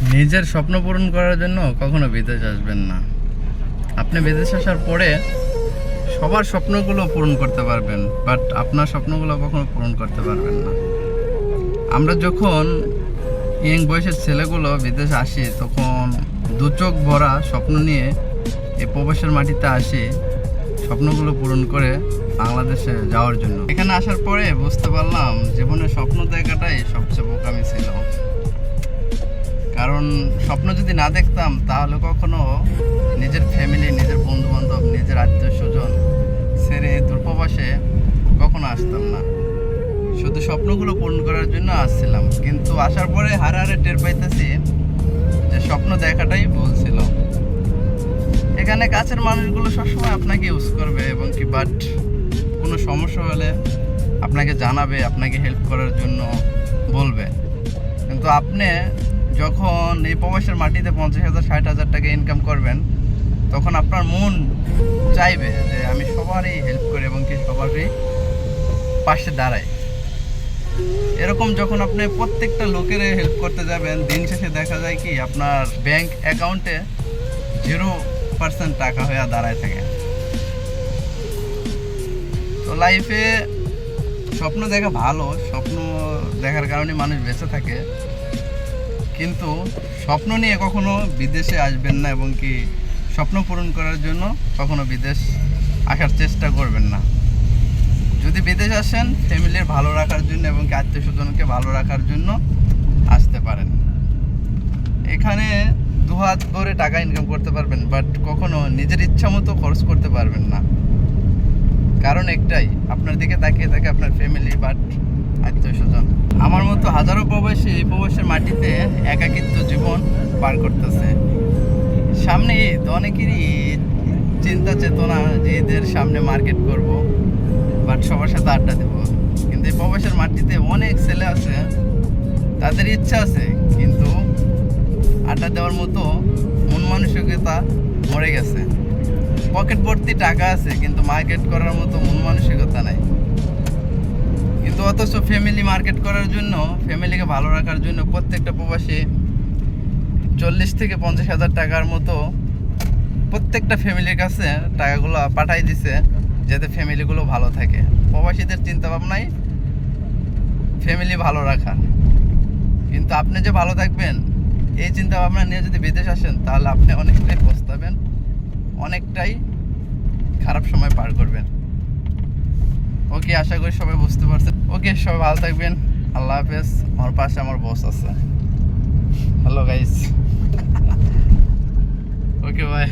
নিজের স্বপ্ন পূরণ করার জন্য কখনো বিদেশ আসবেন না। আপনি বিদেশ আসার পরে সবার স্বপ্নগুলো পূরণ করতে পারবেন বাট আপনার স্বপ্নগুলো কখনো পূরণ করতে পারবেন না। আমরা যখন ইয়ং বয়সের ছেলেগুলো বিদেশ আসি, তখন দু চোখ ভরা স্বপ্ন নিয়ে এই প্রবাসের মাটিতে আসি, স্বপ্নগুলো পূরণ করে বাংলাদেশে যাওয়ার জন্য। এখানে আসার পরে বুঝতে পারলাম, জীবনের স্বপ্ন দেখাটাই সবচেয়ে বোকামি ছিল। কারণ স্বপ্ন যদি না দেখতাম, তাহলে কখনো নিজের ফ্যামিলি নিজের বন্ধু বান্ধব নিজের আত্মীয় স্বজন ছেড়ে দূরপ্রবাসে কখনো আসতাম না। শুধু স্বপ্নগুলো পূরণ করার জন্য আসছিলাম। কিন্তু আসার পরে হারে হারে টের পাইতেছি যে স্বপ্ন দেখাটাই ভুল ছিল। এখানে কাছের মানুষগুলো সবসময় আপনাকে ইউজ করবে এবং কি বাট কোনো সমস্যা হলে আপনাকে জানাবে, আপনাকে হেল্প করার জন্য বলবে। কিন্তু আপনি যখন এই প্রবাসের মাটিতে পঞ্চাশ হাজার, ষাট হাজার টাকা ইনকাম করবেন, তখন আপনার মন চাইবে যে আমি সবারই হেল্প করি এবং কি সবারই পাশে দাঁড়াই। এরকম যখন আপনি প্রত্যেকটা লোকের হেল্প করতে যাবেন, দিন শেষে দেখা যায় কি আপনার ব্যাংক অ্যাকাউন্টে জিরো পার্সেন্ট টাকা হয়ে দাঁড়ায় থাকে। তো লাইফে স্বপ্ন দেখা ভালো, স্বপ্ন দেখার কারণে মানুষ বেঁচে থাকে। কিন্তু স্বপ্ন নিয়ে কখনো বিদেশে আসবেন না এবং কি স্বপ্ন পূরণ করার জন্য কখনো বিদেশ আসার চেষ্টা করবেন না। যদি বিদেশ আসেন ফ্যামিলির ভালো রাখার জন্য এবং কি আত্মীয় স্বজনকে ভালো রাখার জন্য আসতে পারেন। এখানে দু হাত ভরে টাকা ইনকাম করতে পারবেন বাট কখনো নিজের ইচ্ছা মতো খরচ করতে পারবেন না। কারণ একটাই, আপনার দিকে তাকিয়ে থাকে আপনার ফ্যামিলি বাট আমার মতো হাজারো প্রবাসী এই প্রবাসের মাটিতে একাকিত্ব জীবন পার করতেছে। সামনে ঈদ, অনেকেরই চিন্তা চেতনা যে ঈদের সামনে মার্কেট করব বাট সবার সাথে আড্ডা দেবো। কিন্তু এই প্রবাসের মাটিতে অনেক ছেলে আছে, তাদের ইচ্ছা আছে, কিন্তু আড্ডা দেওয়ার মতো মন মানসিকতা মরে গেছে। পকেট ভর্তি টাকা আছে, কিন্তু মার্কেট করার মতো মন মানসিকতা নাই। অথচ ফ্যামিলি মার্কেট করার জন্য ফ্যামিলিকে ভালো রাখার জন্য প্রত্যেকটা প্রবাসী চল্লিশ থেকে পঞ্চাশ হাজার টাকার মতো প্রত্যেকটা ফ্যামিলির কাছে টাকাগুলো পাঠাই দিছে, যাতে ফ্যামিলিগুলো ভালো থাকে। প্রবাসীদের চিন্তা ভাবনাই ফ্যামিলি ভালো রাখা কিন্তু আপনি যে ভালো থাকবেন, এই চিন্তা ভাবনা নিয়ে যদি বিদেশ আসেন, তাহলে আপনি অনেকটাই পস্তাবেন, অনেকটাই খারাপ সময় পার করবেন। ওকে, আশা করি সবাই বুঝতে পারছেন ওকে, সবাই ভালো থাকবেন। আল্লাহ হাফেজ। আমার পাশে আমার বস আছে। Hello guys okay bye